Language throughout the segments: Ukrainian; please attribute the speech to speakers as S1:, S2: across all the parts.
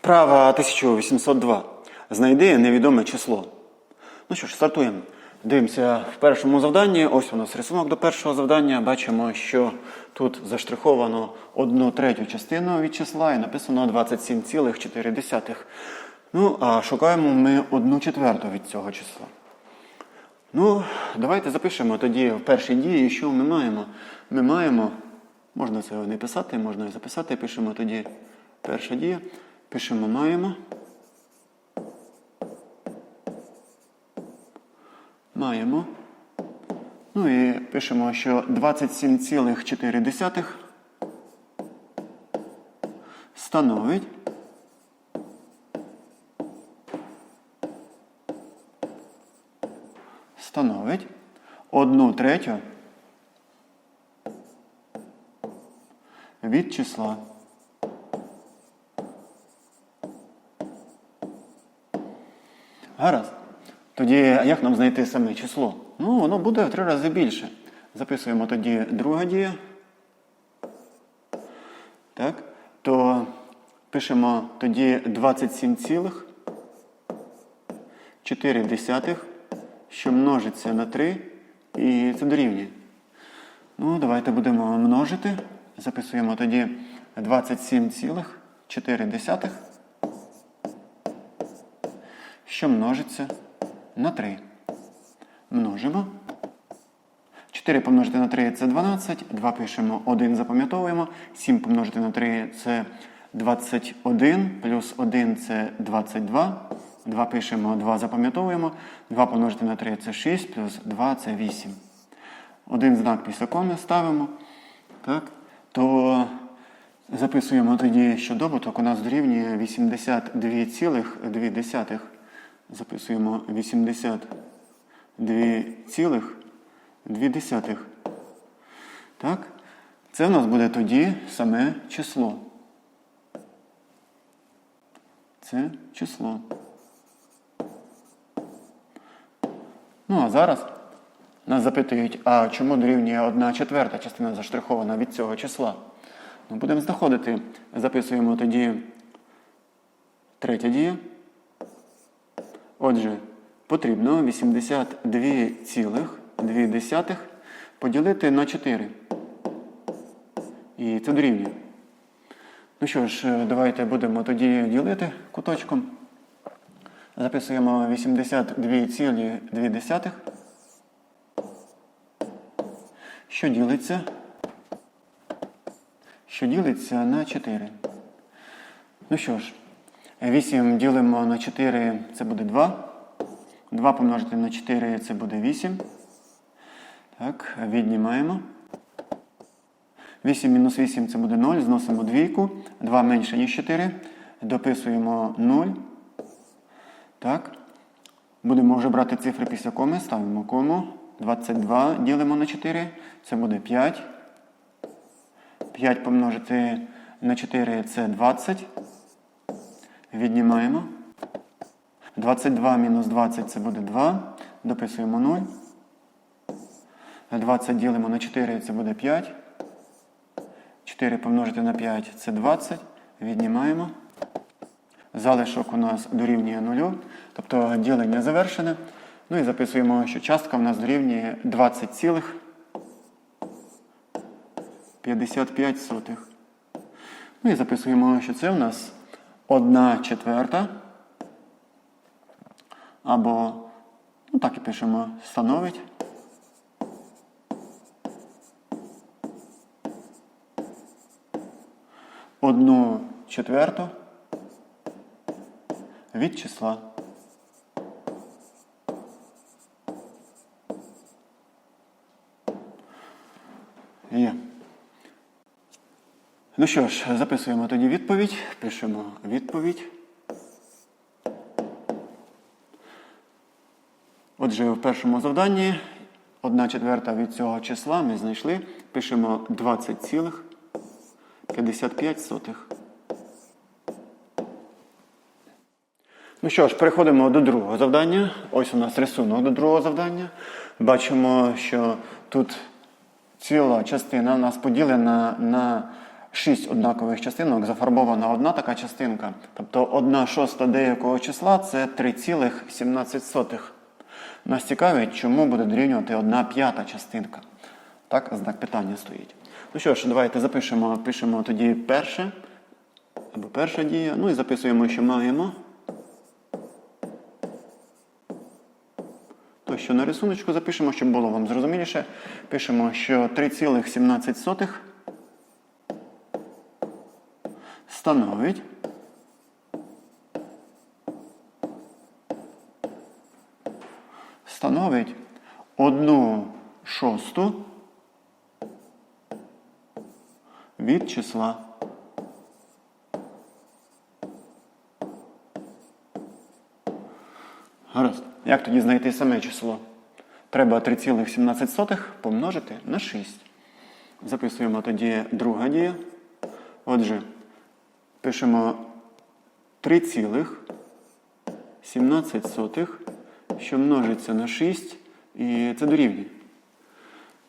S1: Вправа 1802. Знайди невідоме число. Ну що ж, стартуємо. Дивимося в першому завданні. Ось у нас рисунок до першого завдання. Бачимо, що тут заштриховано одну третю частину від числа і написано 27,4. Ну, а шукаємо ми одну четверту від цього числа. Ну, давайте запишемо тоді в першій дії, що ми маємо. Ми маємо, можна це не писати, можна і записати, пишемо тоді перша дія. Пишемо маємо. Маємо. Ну і пишемо, що 27,4 становить становить одну третю від числа. Гаразд. Тоді як нам знайти саме число? Ну, воно буде в три рази більше. Записуємо тоді друга дія. Так. То пишемо тоді 27,4, що множиться на 3, і це дорівнює. Ну, давайте будемо множити. Записуємо тоді 27,4, що множиться на 3. Множимо. 4 помножити на 3 це 12. 2 пишемо, 1 запам'ятовуємо. 7 помножити на 3 це 21. Плюс 1 це 22. 2 пишемо, 2 запам'ятовуємо. 2 помножити на 3 це 6, плюс 2 це 8. Один знак після коми ставимо. Так? То записуємо тоді, що добуток у нас дорівнює 82,2. Записуємо 82,2. Так? Це в нас буде тоді саме число. Це число. Ну, а зараз нас запитують, а чому дорівнює 1 четверта частина заштрихована від цього числа? Ну, будемо знаходити. Записуємо тоді третя дія. Отже, потрібно 82,2 поділити на 4. І це дорівнює. Ну що ж, давайте будемо тоді ділити куточком. Записуємо 82,2, що ділиться, що ділиться на 4. Ну що ж, 8 ділимо на 4, це буде 2. 2 помножити на 4 це буде 8. Так, віднімаємо. 8 мінус 8 це буде 0. Зносимо двійку. 2 менше, ніж 4. Дописуємо 0. Так. Будемо вже брати цифри після коми. Ставимо кому. 22 ділимо на 4. Це буде 5. 5 помножити на 4 це 20. Віднімаємо. 22 мінус 20 це буде 2. Дописуємо 0. 20 ділимо на 4 це буде 5. 4 помножити на 5 це 20. Віднімаємо. Залишок у нас дорівнює 0. Тобто ділення завершене. Ну і записуємо, що частка в нас дорівнює 20,55. Ну і записуємо, що це у нас 1 четверта. Або, ну так і пишемо, становить. Одну четверту від числа. Є. Ну що ж, записуємо тоді відповідь. Пишемо відповідь. Отже, в першому завданні 1 четверта від цього числа ми знайшли. Пишемо 20,55. Ну що ж, переходимо до другого завдання. Ось у нас рисунок до другого завдання. Бачимо, що тут ціла частина у нас поділена на шість однакових частинок, зафарбована одна така частинка. Тобто одна шоста деякого числа це 3,17. Нас цікавить, чому буде дорівнювати одна п'ята частинка. Так, знак питання стоїть. Ну що ж, давайте запишемо, пишемо тоді перше, або перша дія. Ну і записуємо, що маємо. То, що на рисуночку запишемо, щоб було вам зрозуміліше. Пишемо, що 3,17 становить становить одну шосту від числа. Гаразд. Як тоді знайти саме число? Треба 3,17 помножити на 6. Записуємо тоді друга дія. Отже, пишемо 3,17, що множиться на 6, і це дорівнює.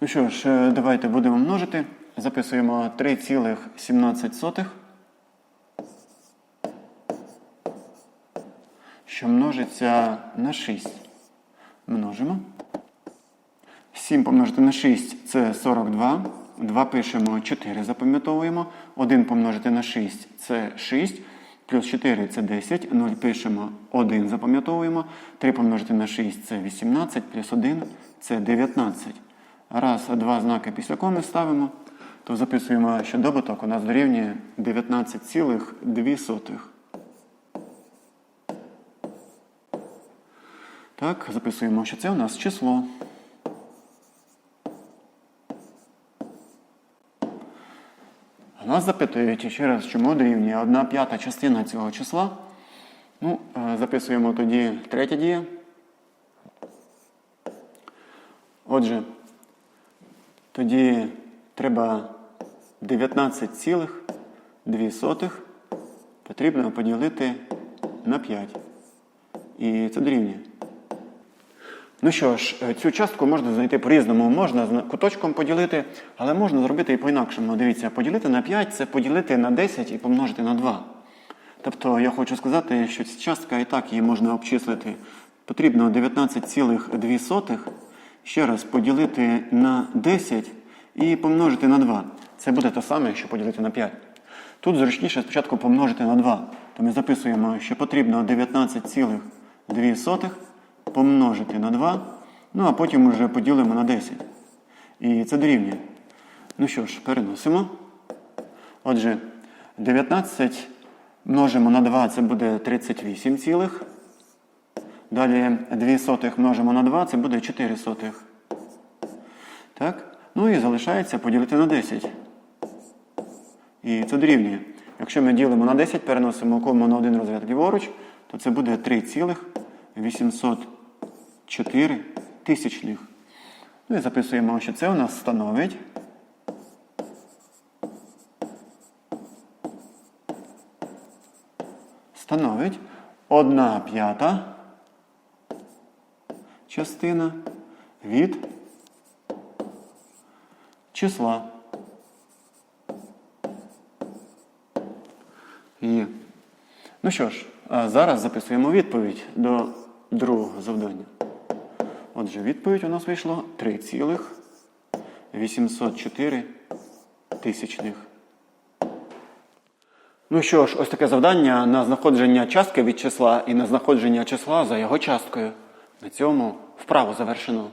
S1: Ну що ж, е, давайте будемо множити. Записуємо 3,17, що множиться на 6. Множимо. 7 помножити на 6 це 42. 2 пишемо 4, запам'ятовуємо. 1 помножити на 6 це 6. Плюс 4 це 10. 0 пишемо 1, запам'ятовуємо. 3 помножити на 6 це 18, плюс 1 це 19. Раз, два знаки після коми ставимо, то записуємо, що добуток у нас дорівнює 19,2. Так, записуємо, що це у нас число. Нас запитують ще раз, чому дорівнює 1 п'ята частина цього числа. Ну, е, записуємо тоді третя дія. Отже, тоді треба 19,2 потрібно поділити на 5. І це дорівнює. Ну що ж, е, цю частку можна знайти по-різному. Можна куточком поділити, але можна зробити і по-інакшому. Дивіться, поділити на 5 це поділити на 10 і помножити на 2. Тобто я хочу сказати, що ця частка і так її можна обчислити. Потрібно 19,2 ще раз поділити на 10 і помножити на 2. Це буде те саме, що поділити на 5. Тут зручніше спочатку помножити на 2. То ми записуємо, що потрібно 19,2 помножити на 2, ну а потім вже поділимо на 10. І це дорівнює. Ну що ж, переносимо. Отже, 19 множимо на 2, це буде 38 цілих. Далі 2 сотих множимо на 2, це буде 4 сотих. Так? Ну і залишається поділити на 10. І це дорівнює. Якщо ми ділимо на 10, переносимо кому на один розряд ліворуч, то це буде 3,804 тисячних. Ну і записуємо, що це у нас становить. Становить 1 п'ята частина від числа. Є. Ну що ж, зараз записуємо відповідь до другого завдання. Отже, відповідь у нас вийшло 3,804 тисячних. Ну що ж, ось таке завдання на знаходження частки від числа і на знаходження числа за його часткою. На цьому вправо завершено.